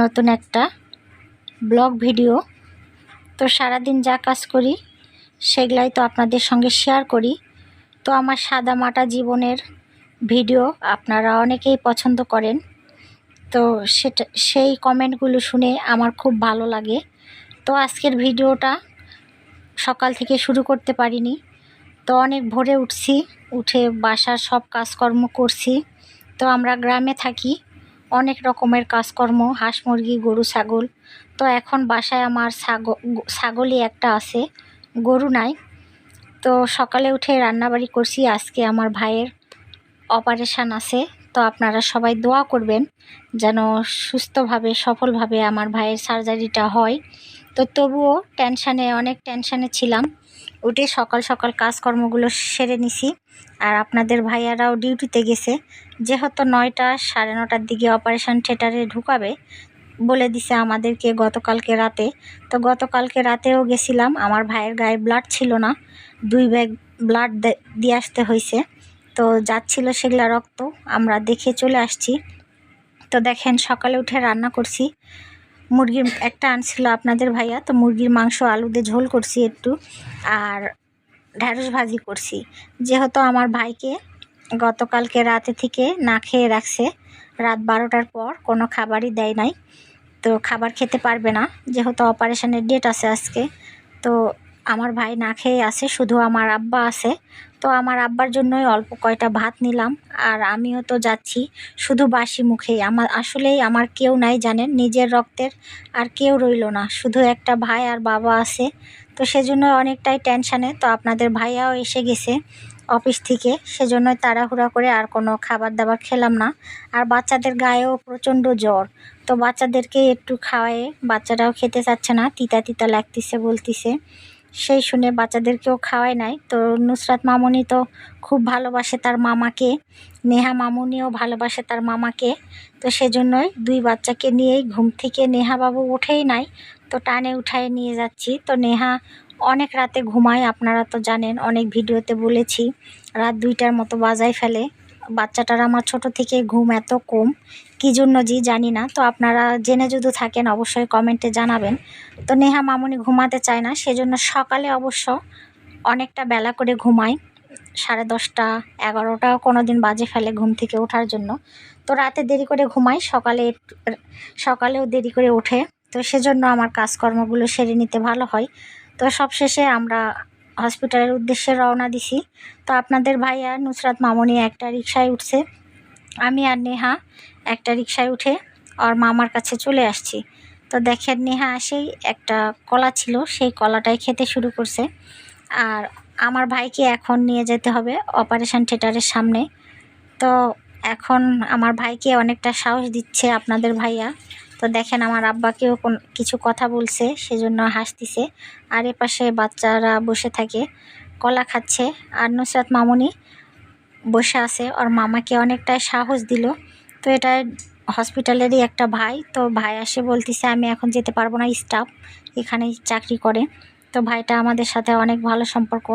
নতুন একটা blog video. তো সারাদিন যা কাজ করি, সেগুলাই তো আপনাদের সঙ্গে শেয়ার করি। তো আমার সাদা মাটা জীবনের ভিডিও আপনারা অনেকেই পছন্দ করেন। তো সেটা, সেই কমেন্টগুলো শুনে আমার খুব ভালো লাগে। তো আজকের ভিডিওটা সকাল থেকে শুরু করতে পারিনি। তো অনেক ভোরে উঠছি, উঠে বাসার সব কাজকর্ম করছি। তো আমরা গ্রামে থাকি অনেক রকমের কাজকর্ম, হাঁস মুরগি, গরু, ছাগল। তো এখন বাসায় আমার ছাগল ছাগলই একটা আছে, গরু নাই। তো সকালে উঠে রান্নাবাড়ি করছি, আজকে আমার ভাইয়ের অপারেশান আছে। তো আপনারা সবাই দোয়া করবেন যেন সুস্থভাবে, সফলভাবে আমার ভাইয়ের সার্জারিটা হয়। তো তবুও টেনশানে অনেক টেনশানে ছিলাম। উঠে সকাল সকাল কাজকর্মগুলো সেরে নিছি। আর আপনাদের ভাইয়ারাও ডিউটিতে গেছে। যেহেতু নয়টা সাড়ে নটার দিকে অপারেশন থিয়েটারে ঢুকাবে বলে দিছে আমাদেরকে গতকালকে রাতে। তো গতকালকে রাতেও গেছিলাম। আমার ভাইয়ের গায়ে ব্লাড ছিল না। দুই ব্যাগ ব্লাড দিয়ে আসতে হয়েছে। তো যাচ্ছিল সেগুলা রক্ত। আমরা দেখে চলে আসছি। তো দেখেন সকালে উঠে রান্না করছি। মুরগির একটা আনছিল আপনাদের ভাইয়া, তো মুরগির মাংস আলু দিয়ে ঝোল করছি একটু আর ঢ্যাঁড়স ভাজি করছি। যেহেতু আমার ভাইকে গতকালকে রাতে থেকে না খেয়ে রাখছে, রাত বারোটার পর কোনো খাবারই দেয় নাই, তো খাবার খেতে পারবে না, যেহেতু অপারেশনের ডেট আছে আজকে, তো আমার ভাই না খেয়ে আছে, শুধু আমার আব্বা আছে। তো আমার আব্বার জন্যই অল্প কয়টা ভাত নিলাম, আর আমিও তো যাচ্ছি শুধু বাসি মুখেই। আমার আসলেই আমার কেউ নাই জানেন, নিজের রক্তের আর কেউ রইল না, শুধু একটা ভাই আর বাবা আছে। তো সেজন্য অনেকটাই টেনশানে, তো আপনাদের ভাইয়াও এসে গেছে অফিস থেকে, সেজন্যই তাড়াহুড়া করে আর কোনো খাবার দাবার খেলাম না। আর বাচ্চাদের গায়েও প্রচণ্ড জ্বর, তো বাচ্চাদেরকে একটু খাওয়ায়ে বাচ্চারাও খেতে চাচ্ছে না, তিতা তিতা লাগতেছে, বলতিছে। সেই শুনে বাচ্চাদেরকেও খাওয়ায় নাই। তো নুসরাত মামুনি তো খুব ভালোবাসে তার মামাকে। নেহা মামুনিও ভালোবাসে তার মামাকে। তো সেজন্যই দুই বাচ্চাকে নিয়েই ঘুম থেকে নেহা বাবু উঠেই নাই। তো টানে উঠায় নিয়ে যাচ্ছি। তো নেহা অনেক রাতে ঘুমায়, আপনারা তো জানেন, অনেক ভিডিওতে বলেছি। রাত দুইটার মতো বাজায় ফেলে। বাচ্চাটার আমার ছোট থেকে ঘুম এত কম, কী জন্য জি জানি না। তো আপনারা জেনে যদি থাকেন, অবশ্যই কমেন্টে জানাবেন। তো নেহা মামুনি ঘুমাতে চায় না, সেজন্য সকালে অবশ্য অনেকটা বেলা করে ঘুমায় সাড়ে দশটা এগারোটাও কোনো দিন বাজে ফেলে ঘুম থেকে ওঠার জন্য। তো রাতে দেরি করে ঘুমাই, সকালে সকালেও দেরি করে ওঠে। তো সেজন্য আমার কাজকর্মগুলো সেরে নিতে ভালো হয়। তো সবশেষে আমরা হসপিটালের উদ্দেশ্যে রওনা দিছি। তো আপনাদের ভাইয়া নুসরাত মামনি একটা রিক্সায় উঠছে। আমি আর নেহা একটা রিক্সায় উঠে আর মামার কাছে চলে আসছি। তো দেখেন, নেহা আসেই একটা কলা ছিল, সেই কলাটাই খেতে শুরু করছে। আর আমার ভাইকে এখন নিয়ে যেতে হবে অপারেশন থিয়েটারের সামনে। তো এখন আমার ভাইকে অনেকটা সাহস দিচ্ছে আপনাদের ভাইয়া। তো দেখেন আমার আব্বাকেও কোন কিছু কথা বলছে, সেজন্য হাসতিছে। আর এপাশে বাচ্চারা বসে থাকে, কলা খাচ্ছে। আর নুসরাত মামুনি বসে আছে, ওর মামাকে অনেকটাই সাহস দিল। তো এটা হসপিটালেরই একটা ভাই, তো ভাই আসে বলতেছে, আমি এখন যেতে পারব না, স্টাফ এখানে চাকরি করে। তো ভাইটা আমাদের সাথে অনেক ভালো সম্পর্ক।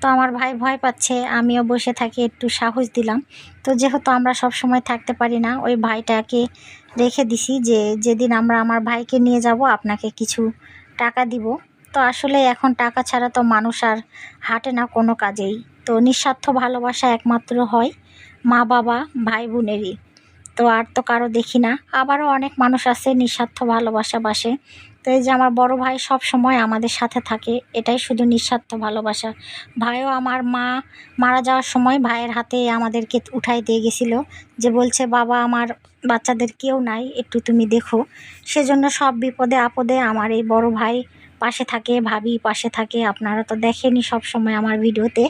তো আমার ভাই ভয় পাচ্ছে, আমিও বসে থাকি, একটু সাহস দিলাম। তো যেহেতু আমরা সব সময় থাকতে পারি না, ওই ভাইটাকে রেখে দিছি যে যেদিন আমরা আমার ভাইকে নিয়ে যাব, আপনাকে কিছু টাকা দিব। তো আসলে এখন টাকা ছাড়া তো মানুষ আর হাঁটে না কোনো কাজেই। তো নিঃস্বার্থ ভালোবাসা একমাত্র হয় মা বাবা, ভাই বোনেরই। তো আর তো কারও দেখি না। আবারও অনেক মানুষ আছে, নিঃস্বার্থ ভালোবাসা বাসে। তো এই যে আমার বড় ভাই সব সময় আমাদের সাথে থাকে, এটাই শুধু নিঃস্বার্থ ভালোবাসা। ভাইও আমার মা, মারা যাওয়ার সময় ভাইয়ের হাতে আমাদেরকে উঠাই দিয়ে গেছিল যে বলছে, বাবা, আমার বাচ্চাদের কেউ নাই, একটু তুমি দেখো। সেজন্য সব বিপদে আপদে আমার এই বড় ভাই পাশে থাকে, ভাবি পাশে থাকে। আপনারা তো দেখেনি সব সময় আমার ভিডিওতে।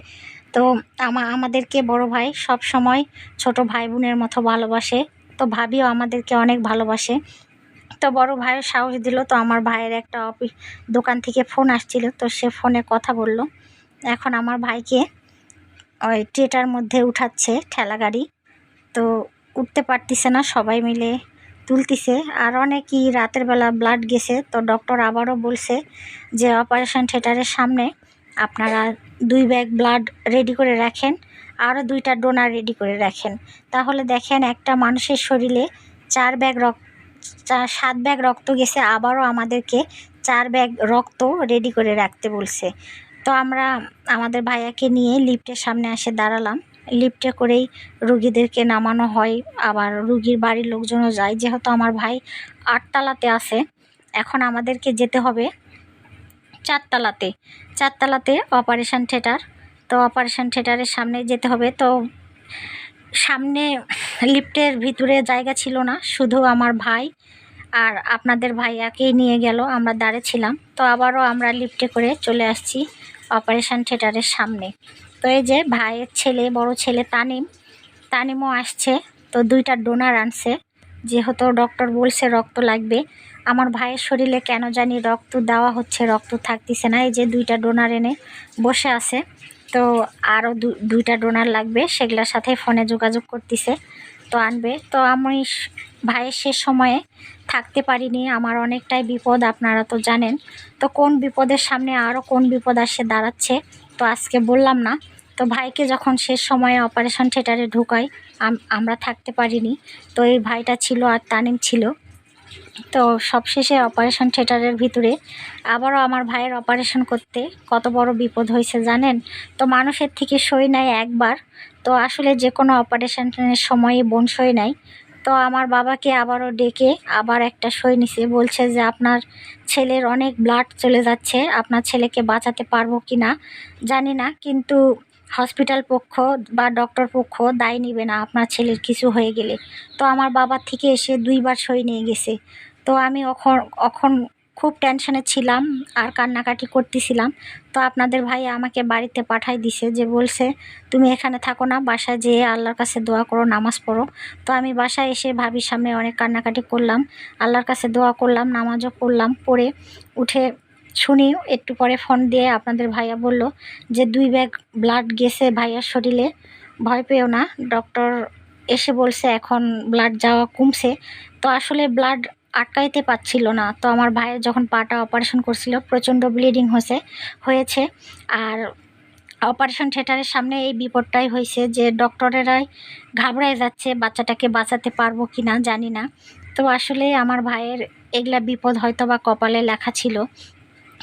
তো আমা, আমাদেরকে বড় ভাই সব সময় ছোট ভাই বোনের মতো ভালোবাসে। তো ভাবিও আমাদেরকে অনেক ভালোবাসে। তো বড় ভাইয়ের সাহস দিল, তো আমার ভাইয়ের একটা অফিস দোকান থেকে ফোন আসছিল, তো সে ফোনে কথা বলল। এখন আমার ভাইকে ওই ট্রেটার মধ্যে উঠাচ্ছে ঠেলা গাড়ি। তো উঠতে পারতিছে না, সবাই মিলে তুলতিছে। আর অনেকই রাতের বেলা ব্লাড গেছে, তো ডক্টর আবারও বলছে যে অপারেশন থিয়েটারের সামনে আপনারা দুই ব্যাগ ব্লাড রেডি করে রাখেন, আরও দুইটা ডোনার রেডি করে রাখেন। তাহলে দেখেন একটা মানুষের শরীরে চার ব্যাগ রক্ত সাত ব্যাগ রক্ত গেছে, আবারও আমাদেরকে চার ব্যাগ রক্ত রেডি করে রাখতে বলছে। তো আমরা আমাদের ভাইয়াকে নিয়ে লিফটের সামনে এসে দাঁড়ালাম। লিফটে করেই রুগীদেরকে নামানো হয়। আবার রুগীর বাড়ির লোকজনও যায়, যেহেতু আমার ভাই আটতলাতে আছে। এখন আমাদেরকে যেতে হবে চারতলাতে। চারতলাতে অপারেশন থিয়েটার তো অপারেশন থিয়েটারের সামনে যেতে হবে। তো সামনে লিফটের ভিতরে জায়গা ছিল না, শুধু আমার ভাই আর আপনাদের ভাইয়াকেই নিয়ে গেল, আমরা দাঁড়ে ছিলাম। তো আবারও আমরা লিফটে করে চলে আসছি অপারেশন থিয়েটারের সামনে। তো এই যে ভাইয়ের ছেলে, বড় ছেলে তানিম, তানিমও আসছে। তো দুইটা ডোনার আনছে। যেহেতু ডক্টর বলছে রক্ত লাগবে, আমার ভাইয়ের শরীরে কেন জানি রক্ত দেওয়া হচ্ছে, রক্ত থাকতেছে না। এই যে দুইটা ডোনার এনে বসে আছে। তো আরও দুইটা ডোনার লাগবে, সেগুলোর সাথে ফোনে যোগাযোগ করতেছে, তো আনবে। তো আমি ভাইয়ের শেষ সময়ে থাকতে পারিনি, আমার অনেকটাই বিপদ, আপনারা তো জানেন। তো কোন বিপদের সামনে আরও কোন বিপদ আসে দাঁড়াচ্ছে, তো আজকে বললাম না। তো ভাইকে যখন শেষ সময়ে অপারেশন থিয়েটারে ঢুকাই আমরা থাকতে পারিনি। তো এই ভাইটা ছিল আর তানিম ছিল। তো সবশেষে অপারেশন থিয়েটারের ভিতরে আবারও আমার ভাইয়ের অপারেশন করতে কত বড় বিপদ হয়েছে জানেন? তো মানুষের থেকে সই নেয় একবার। তো আসলে যে কোনো অপারেশনের সময় বোন সই নেয় তো আমার বাবাকে আবারও ডেকে আবার একটা সই নিছে। বলছে যে আপনার ছেলের অনেক ব্লাড চলে যাচ্ছে। আপনার ছেলেকে বাঁচাতে পারব কি না জানি না। কিন্তু হসপিটাল পক্ষ বা ডক্টর পক্ষ দায় নিবে না আপনার ছেলের কিছু হয়ে গেলে। তো আমার বাবার থেকে এসে দুইবার সই নিয়ে গেছে। তো আমি অখন অখন খুব টেনশনে ছিলাম আর কান্নাকাটি করতেছিলাম। তো আপনাদের ভাই আমাকে বাড়িতে পাঠাই দিছে যে বলছে, তুমি এখানে থাকো না, বাসায় যেয়ে আল্লাহর কাছে দোয়া করো, নামাজ পড়ো। তো আমি বাসায় এসে ভাবির সামনে অনেক কান্নাকাটি করলাম। আল্লাহর কাছে দোয়া করলাম, নামাজও পড়লাম, পড়ে উঠে শুনি একটু পরে ফোন দিয়ে আপনাদের ভাইয়া বলল যে, দুই ব্যাগ ব্লাড গেছে ভাইয়ার শরীরে, ভয় পেও না। ডক্টর এসে বলছে, এখন ব্লাড যাওয়া কমছে। তো আসলে ব্লাড আটকাইতে পারছিল না। তো আমার ভাইয়ের যখন পাটা অপারেশন করছিল, প্রচণ্ড ব্লিডিং হয়েছে হয়েছে। আর অপারেশন থিয়েটারের সামনে এই বিপদটাই হয়েছে যে ডক্টরেরাই ঘাবড়ায় যাচ্ছে, বাচ্চাটাকে বাঁচাতে পারব কি না জানি না। তো আসলে আমার ভাইয়ের এগুলা বিপদ হয়তো বা কপালে লেখা ছিল।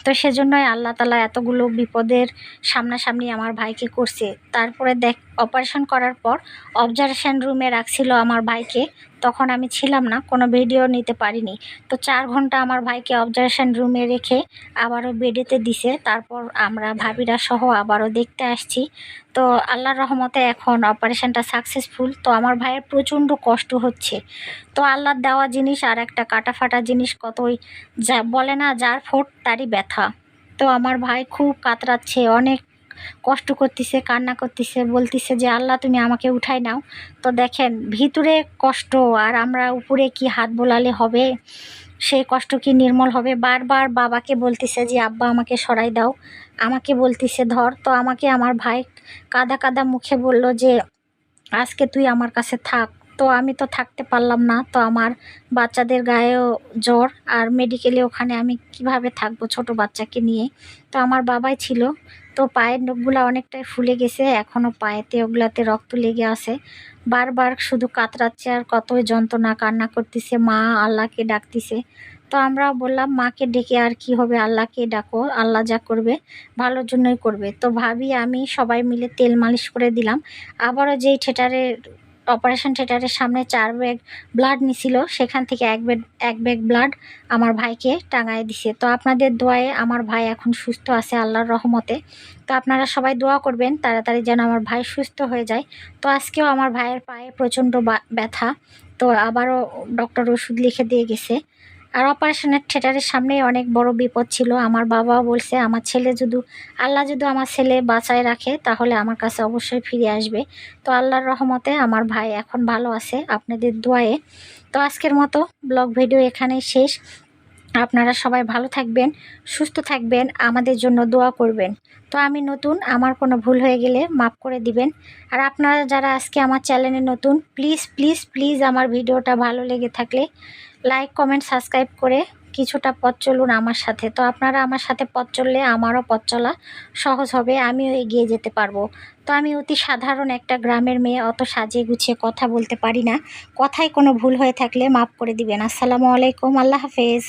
তো সেজন্যই আল্লাহ তালা এতগুলো বিপদের সামনাসামনি আমার ভাইকে করছে। তারপরে দেখ অপারেশন করার পর অবজারভেশন রুমে রাখছিল আমার ভাইকে। তখন আমি ছিলাম না, কোনো ভিডিও নিতে পারিনি। তো চার ঘণ্টা আমার ভাইকে অবজারভেশন রুমে রেখে আবারও বেডেতে দিছে। তারপর আমরা ভাবিরা সহ আবারও দেখতে আসছি। তো আল্লাহর রহমতে এখন অপারেশনটা সাকসেসফুল তো আমার ভাইয়ের প্রচণ্ড কষ্ট হচ্ছে। তো আল্লাহর দেওয়া জিনিস আর একটা কাটা ফাটা জিনিস কতই যা বলে না, যার ফোট তারই ব্যথা। তো আমার ভাই খুব কাতরাচ্ছে, অনেক কষ্ট করতেছে, কান্না করতেছে, বলতেছে যে, আল্লাহ, তুমি আমাকে উঠাই নাও। তো দেখেন, ভিতরে কষ্ট আর আমরা উপরে কি হাত বোলালে হবে? সেই কষ্ট কি নির্মল হবে? বারবার বাবাকে বলতেছে যে, আব্বা, আমাকে সরাই দাও। আমাকে বলতেছে, ধর। তো আমাকে আমার ভাই কাদা কাদা মুখে বলল যে, আজকে তুই আমার কাছে থাক। তো আমি তো থাকতে পারলাম না, তো আমার বাচ্চাদের গায়েও জ্বর আর মেডিকেলে ওখানে আমি কীভাবে থাকব ছোট বাচ্চাকে নিয়ে? তো আমার বাবাই ছিল, তো পায়ের নখগুলো অনেকটাই ফুলে গেছে এখনও পায়েতে ওগুলাতে রক্ত লেগে আছে। বারবার শুধু কাতরাচ্ছে আর কতই যন্ত্রণা কান্না করতেছে, মা আল্লাহকে ডাকতেছে। তো আমরা বললাম, মাকে ডেকে আর কি হবে, আল্লাহকে ডাকো, আল্লাহ যা করবে ভালোর জন্যই করবে। তো ভাবি, আমি সবাই মিলে তেল মালিশ করে দিলাম। আবারও যেই থিয়েটারের অপারেশন থিয়েটারের সামনে চার ব্যাগ ব্লাড নিছিল, সেখান থেকে এক ব্যাগ এক ব্যাগ ব্লাড আমার ভাইকে টাঙায় দিছে। তো আপনাদের দোয়ায় আমার ভাই এখন সুস্থ আছে, আল্লাহর রহমতে। তো আপনারা সবাই দোয়া করবেন, তাড়াতাড়ি যেন আমার ভাই সুস্থ হয়ে যায়। তো আজকেও আমার ভাইয়ের পায়ে প্রচণ্ড ব্যথা। তো আবারও ডক্টর ওষুধ লিখে দিয়ে গেছে। আর অপারেশনের থিয়েটারের সামনেই অনেক বড় বিপদ ছিল। আমার বাবা বলছে, আমার ছেলে যদি, আল্লাহ যদি আমার ছেলে বাঁচায় রাখে, তাহলে আমার কাছে অবশ্যই ফিরে আসবে। তো আল্লাহর রহমতে আমার ভাই এখন ভালো আছে। আপনাদের দোয়ায়ে। তো আজকের মতো ব্লগ ভিডিও এখানেই শেষ। আপনারা সবাই ভালো থাকবেন, সুস্থ থাকবেন, আমাদের জন্য দোয়া করবেন। তো আমি নতুন, আমার কোনো ভুল হয়ে গেলে মাফ করে দিবেন। আর আপনারা যারা আজকে আমার চ্যানেলে নতুন, প্লিজ প্লিজ প্লিজ আমার ভিডিওটা ভালো লেগে থাকলে লাইক, কমেন্ট, সাবস্ক্রাইব করে কিছুটা পথ চলুন আমার সাথে। তো আপনারা আমার সাথে পথ চললে আমারও পথ চলা সহজ হবে, আমিও এগিয়ে যেতে পারব। তো আমি অতি সাধারণ একটা গ্রামের মেয়ে, অত সাজিয়ে গুছিয়ে কথা বলতে পারি না। কথায় কোনো ভুল হয়ে থাকলে মাফ করে দিবেন। আসসালামু আলাইকুম, আল্লাহ হাফেজ।